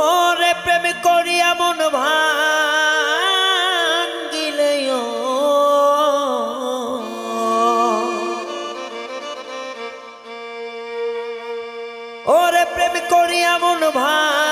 ওরে প্রেম করিয়া মন ভাঙ্গিলে ও। ওরে প্রেম করিয়া মন ভাঙ্গিলে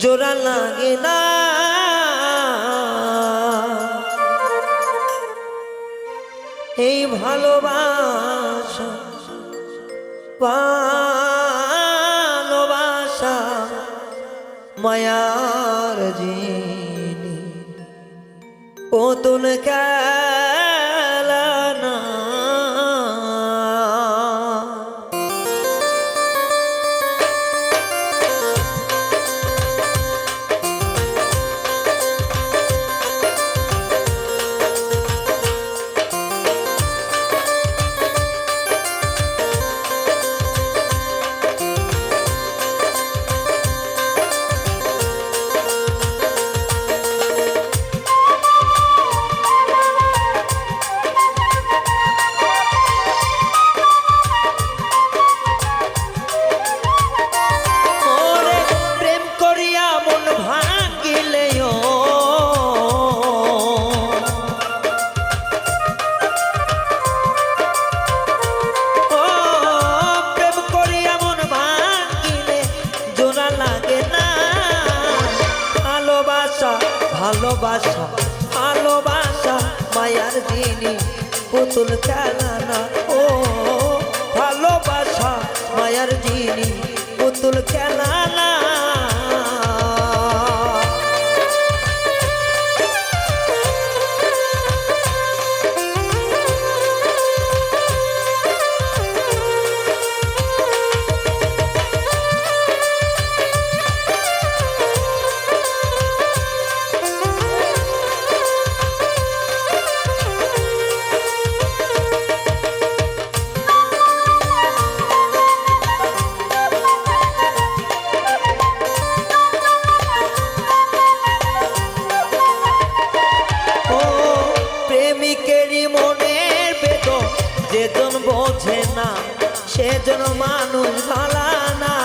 জোড়া লাগে না এই ভালোবাসা ভালোবাসা মায়ার জিনি পুতুল খেলানা ভালোবাসা ভালোবাসা মায়ার দিনী পুতুল খেলানা ও ভালোবাসা মায়ার দিনী পুতুল খেলা সেজন মানুষ ভালা না।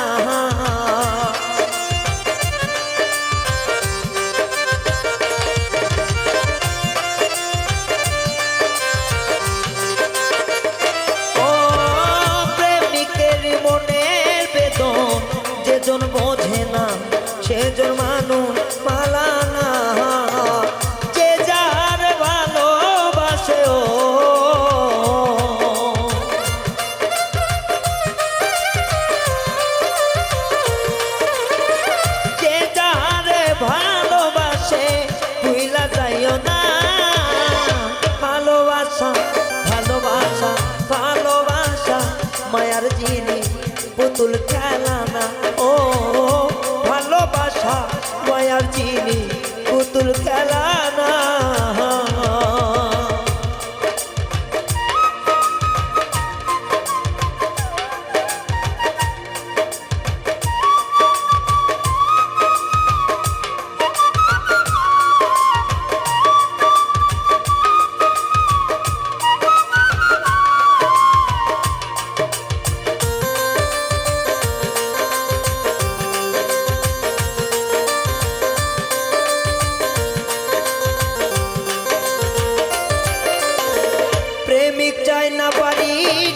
জিনি পুতুল খেলা না। ও ভালোবাসা মায়ার চিনি পুতুল খেলা না।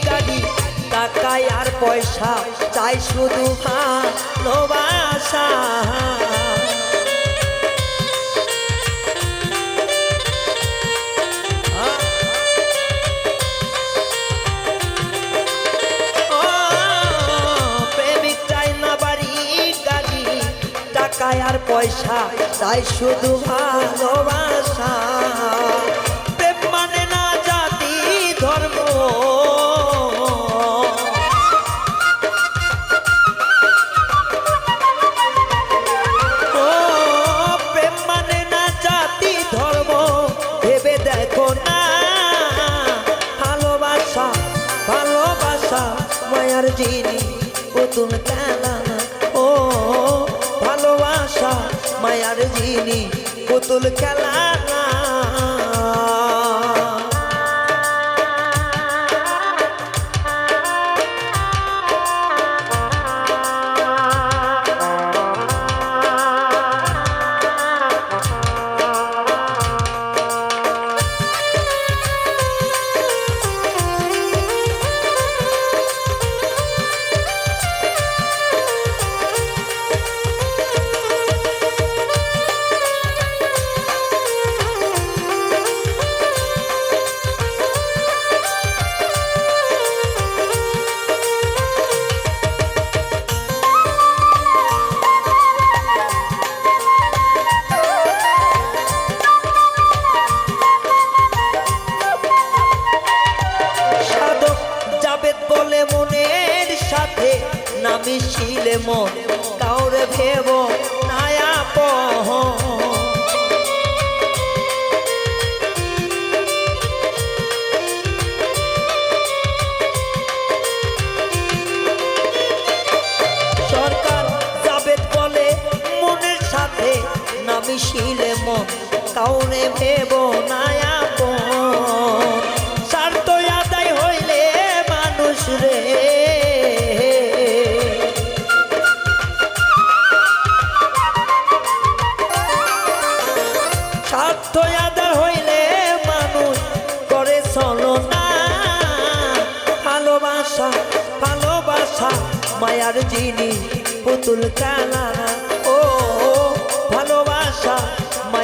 গাড়ি টাকায় আর পয়সা চাই শুধু ভালোবাসা আর পয়সা চাই শুধু ভালোবাসা পুতুল খেলা ও ভালোবাসা মায়ার জিনি পুতুল খেলা না। মিশিলে মন, কাউরে ভেব নায়া স্বার্থ আদায় হইলে মানুষ রে। স্বার্থ হইলে মানুষ করে চলো না। ভালোবাসা ভালোবাসা, মায়ার জিনিস, পুতুল ভালোবাসা